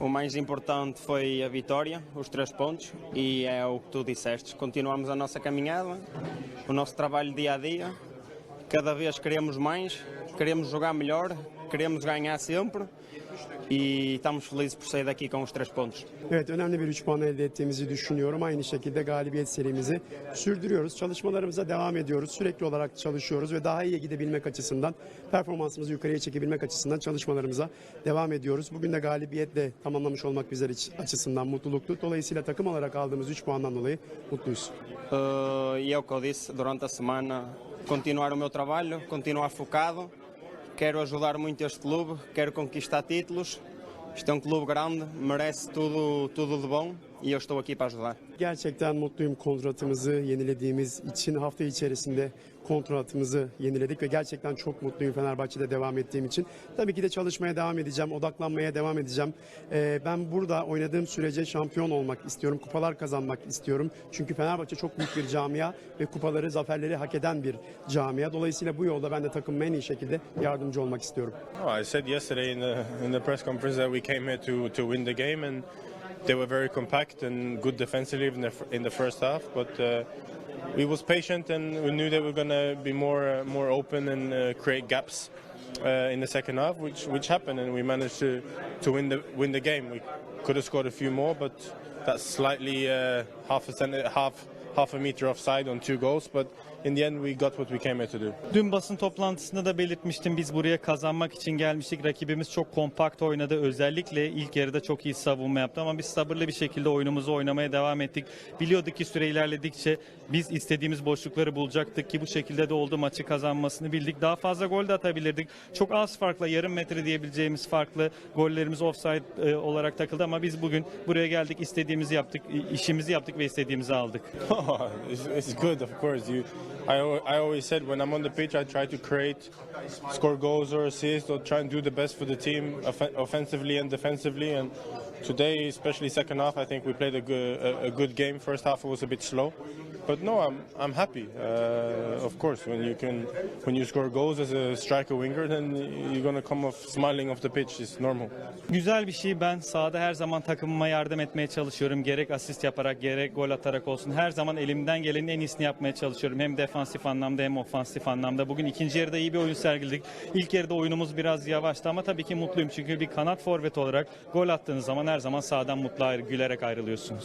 O mais importante foi a vitória, os três pontos, e é o que tu disseste. Continuamos a nossa caminhada, o nosso trabalho dia a dia. Cada vez queremos mais, queremos jogar melhor, queremos ganhar sempre e estamos felizes por sair daqui com os três pontos. Evet önemli bir 3 puan elde ettiğimizi düşünüyorum. Aynı şekilde galibiyet serimizi sürdürüyoruz. Çalışmalarımıza devam ediyoruz. Sürekli olarak çalışıyoruz ve daha iyi gidebilmek açısından, performansımızı yukarıya çekebilmek açısından çalışmalarımıza devam ediyoruz. Bugün de galibiyetle tamamlamış olmak bizler açısından mutluluktu. Dolayısıyla takım olarak aldığımız 3 puandan dolayı mutluyuz. Uh, e é o que eu disse durante a semana: continuar o meu trabalho, continuar focado. Quero ajudar muito este clube, quero conquistar títulos. Isto é um clube grande, merece tudo, tudo de bom e aqui para ajudar. Gerçekten mutluyum kontratımızı yenilediğimiz için hafta içerisinde kontratımızı yeniledik ve gerçekten çok mutluyum Fenerbahçe'de devam ettiğim için. Tabii ki de çalışmaya devam edeceğim, odaklanmaya devam edeceğim. Ee, ben burada oynadığım sürece şampiyon olmak istiyorum, kupalar kazanmak istiyorum. Çünkü Fenerbahçe çok büyük bir camia ve kupaları, zaferleri hak eden bir camia. Dolayısıyla bu yolda ben de takımıma en iyi şekilde yardımcı olmak istiyorum. Oh, I said yesterday in the in the press conference that we came here to to win the game, and they were very compact and good defensively in the in the first half. But uh, we was patient, and we knew that we were going to be more uh, more open and uh, create gaps uh, in the second half, which which happened, and we managed to to win the win the game. We could have scored a few more, but that's slightly uh, half a cent- half half a meter offside on two goals. But in the end, we got what we came here to do. Dün basın toplantısında da belirtmiştim biz buraya kazanmak için gelmiştik. Rakibimiz çok kompakt oynadı. Özellikle ilk yarıda çok iyi savunma yaptı ama biz sabırlı bir şekilde oyunumuzu oynamaya devam ettik. Biliyorduk ki süre ilerledikçe biz istediğimiz boşlukları bulacaktık ki bu şekilde de oldu maçı kazanmasını bildik. Daha fazla gol de atabilirdik. Çok az farkla yarım metre diyebileceğimiz farklı gollerimiz offside e, olarak takıldı ama biz bugün buraya geldik istediğimizi yaptık, işimizi yaptık ve istediğimizi aldık. it's, it's good, of course. You, I, I always said when I'm on the pitch, I try to create, score goals or assists, or try and do the best for the team, off- offensively and defensively. And today, especially second half, I think we played a good, a, a good game. First half was a bit slow, but no, I'm I'm happy. Uh, of course, when you can when you score goals as a striker winger, then you're gonna come off smiling off the pitch. It's normal. Güzel bir şey. Ben sahada her zaman takımıma yardım etmeye çalışıyorum. Gerek asist yaparak gerek gol atarak olsun. Her zaman elimden gelenin en iyisini yapmaya çalışıyorum. Hem defansif anlamda hem ofansif anlamda. Bugün ikinci yarıda iyi bir oyun sergiledik. İlk yarıda oyunumuz biraz yavaştı ama tabii ki mutluyum. Çünkü bir kanat forvet olarak gol attığınız zaman her zaman sahadan mutlu gülerek ayrılıyorsunuz.